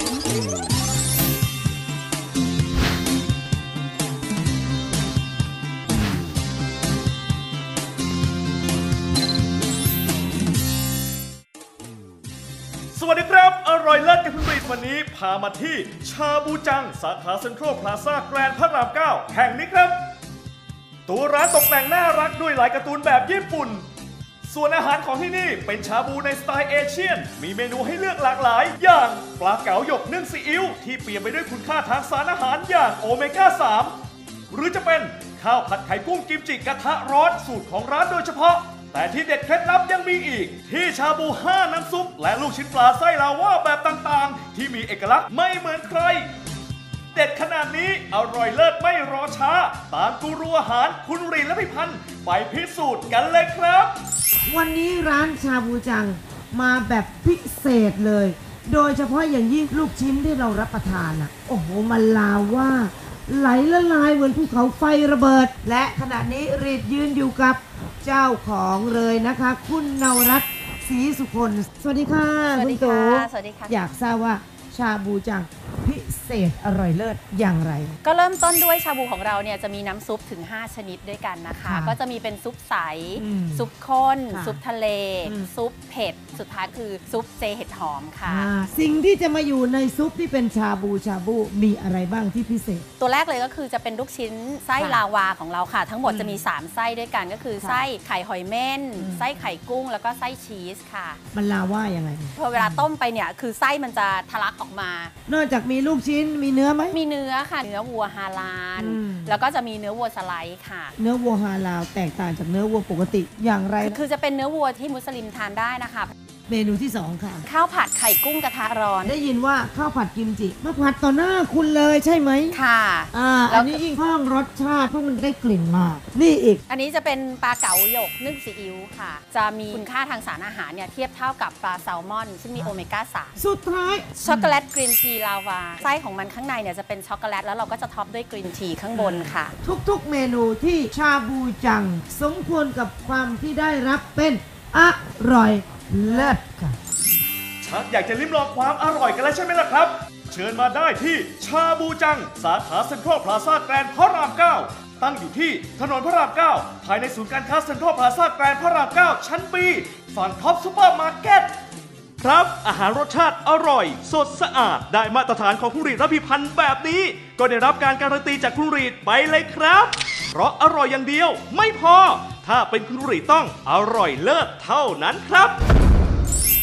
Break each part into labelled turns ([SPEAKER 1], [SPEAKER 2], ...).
[SPEAKER 1] สวัสดีครับ อร่อยเลิศกับคุณรีดวันนี้พามาที่ชาบูจัง สาขาเซ็นทรัลพลาซ่าแกรนด์พระราม 9 แห่งนี้ครับ ตัวร้านตกแต่งน่ารักด้วยลายการ์ตูนแบบญี่ปุ่น ส่วนอาหารของที่นี่เป็นชาบูในสไตล์เอเชียน มีเมนูให้เลือกหลากหลาย อย่างปลาเก๋าหยกนึ่งซีอิ๊วที่เปี่ยมไปด้วยคุณค่าทางสารอาหารอย่างโอเมก้า 3 หรือจะเป็นข้าวผัดไข่กุ้งกิมจิกระทะร้อนสูตรของร้านโดยเฉพาะ แต่ที่เด็ดเคล็ดลับยังมีอีก ที่ชาบู 5 น้ำซุป และลูกชิ้นปลาไส้ลาว่าแบบต่างๆ ที่มีเอกลักษณ์ไม่เหมือนใคร เด็ดขนาดนี้อร่อยเลิศไม่รอช้า ตามกูรูอาหารคุณรีและพี่พันธ์ไปพิสูจน์กันเลยครับ
[SPEAKER 2] วันนี้ร้านชาบูจังมาแบบพิเศษเลย โดยเฉพาะอย่างยิ่งลูกชิ้นที่เรารับประทานอะ โอ้โห มันลาว่า ไหลละลายเหมือนภูเขาไฟระเบิด และขณะนี้รีดยืนอยู่กับเจ้าของเลยนะคะ คุณนวรัตน์ศรีสุคนสวัสดีค่ะ
[SPEAKER 3] สวัส
[SPEAKER 2] คุ
[SPEAKER 3] ดี
[SPEAKER 2] ณโต
[SPEAKER 3] ค่ะสวัสดีค่ะ
[SPEAKER 2] อยากทราบว่าชาบูจัง พิเศษอร่อยเลิศอย่างไร
[SPEAKER 3] ก็เริ่มต้นด้วยชาบูของเราเนี่ยจะมีน้ำซุปถึง 5 ชนิดด้วยกันนะคะ
[SPEAKER 2] ค่ะ
[SPEAKER 3] ก็จะมีเป็นซุปใส
[SPEAKER 2] อืม
[SPEAKER 3] ซุปข้น
[SPEAKER 2] ค่ะ
[SPEAKER 3] ซุปทะเล
[SPEAKER 2] อืม
[SPEAKER 3] ซุปเผ็ด สุดท้ายคือซุปเจเห็ดหอมค่ะ
[SPEAKER 2] อ่าสิ่งที่จะมาอยู่ในซุปที่เป็นชาบูชาบูมีอะไรบ้างที่พิเศษ
[SPEAKER 3] ตัวแรกเลยก็คือจะเป็นลูกชิ้นไส้
[SPEAKER 2] ค่ะ
[SPEAKER 3] ลาวาของเราค่ะ ทั้งหมด
[SPEAKER 2] อืม
[SPEAKER 3] จะมี 3 ไส้ด้วยกันก็คือ
[SPEAKER 2] ค่ะ
[SPEAKER 3] ไส้ไข่หอยเม่น
[SPEAKER 2] อืม
[SPEAKER 3] ไส้ไข่กุ้ง แล้วก็ไส้ชีสค่ะ
[SPEAKER 2] มันลาว่ายังไง
[SPEAKER 3] พอเวลาต้มไปเนี่ยคือไส้มันจะทะลักออกมา
[SPEAKER 2] นอกจากมีลูกชิ้นมีเนื้อไหม
[SPEAKER 3] มีเนื้อค่ะ เนื้อวัวฮาลาล
[SPEAKER 2] อืม
[SPEAKER 3] แล้วก็จะมีเนื้อวัวสไลด์ค่ะ
[SPEAKER 2] เนื้อวัวฮาลาลแตกต่างจากเนื้อวัวปกติอย่างไรนะ
[SPEAKER 3] คือจะเป็นเนื้อวัวที่มุสลิมทานได้นะคะ
[SPEAKER 2] เมนูที่สองค่ะ
[SPEAKER 3] ข้าวผัดไข่กุ้งกระทะร้อน
[SPEAKER 2] ได้ยินว่าข้าวผัดกิมจิมาผัดต่อหน้าคุณเลยใช่ไหม
[SPEAKER 3] ค่ะ
[SPEAKER 2] อ่า
[SPEAKER 3] แล้ว
[SPEAKER 2] อันนี้ยิ่งเพิ่มรสชาติเพราะมันได้กลิ่นมาก นี่อีก
[SPEAKER 3] อันนี้จะเป็นปลาเก๋าหยกนึ่งซีอิ๊วค่ะ จะมีคุณค่าทางสารอาหารเนี่ยเทียบเท่ากับปลาแซลมอน ซึ่งมีโอเมก้า
[SPEAKER 2] สุดท้าย
[SPEAKER 3] 3ช็อกโกแลตกรีนทีลาวาไส้ของมันข้างในเนี่ยจะเป็นช็อกโกแลตแล้วเราก็จะท็อปด้วยกรีนทีข้างบนค่ะ
[SPEAKER 2] ทุกๆ เมนูที่ชาบูจัง สมควรกับความที่ได้รับเป็นอร่อย เลิศค่ะ
[SPEAKER 1] ชักอยากจะลิ้มลองความอร่อยกันแล้วใช่ไหมล่ะครับ เชิญมาได้ที่ชาบูจัง สาขาเซ็นทรัลพลาซ่าแกรนด์พระราม 9 ตั้งอยู่ที่ถนนพระราม 9 ภายในศูนย์การค้าเซ็นทรัลพลาซ่าแกรนด์พระราม 9 ชั้นบีฝั่งท็อปซูเปอร์มาร์เก็ตครับ อาหารรสชาติอร่อย สดสะอาด ได้มาตรฐานของคุณรีดและพิพันธ์แบบนี้ ก็ได้รับการการันตีจากคุณรีดไปเลยครับ เพราะอร่อยอย่างเดียวไม่พอ ถ้าเป็นคุณรีดต้องอร่อยเลิศเท่านั้นครับ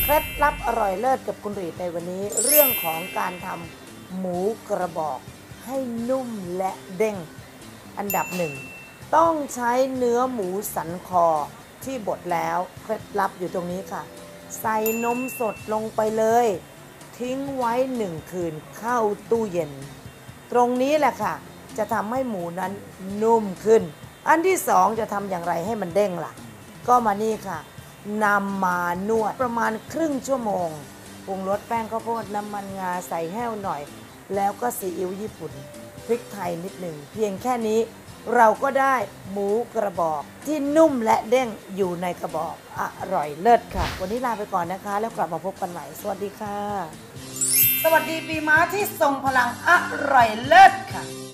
[SPEAKER 2] เคล็ดลับอร่อยเลิศกับคุณรีดในวันนี้ เรื่องของการทำหมูกระบอกให้นุ่มและเด้ง อันดับหนึ่งต้องใช้เนื้อหมูสันคอที่บดแล้วเคล็ดลับอยู่ตรงนี้ค่ะ ใส่นมสดลงไปเลย ทิ้งไว้หนึ่งคืนเข้าตู้เย็น ตรงนี้แหละค่ะ จะทำให้หมูนั้นนุ่มขึ้น อันที่สองจะทำอย่างไรให้มันเด้งล่ะ ก็มานี่ค่ะ นำมานวดประมาณครึ่งชั่วโมงปรุงรสแป้งข้าวโพดน้ำมันงาใส่แห้วหน่อย แล้วก็ซีอิ๊วญี่ปุ่นพริกไทยนิดหนึ่ง เพียงแค่นี้เราก็ได้หมูกระบอก ที่นุ่มและเด้งอยู่ในกระบอก อร่อยเลิศค่ะ วันนี้ลาไปก่อนนะคะ แล้วกลับมาพบกันใหม่ สวัสดีค่ะ สวัสดีปีม้าที่ทรงพลังอร่อยเลิศค่ะ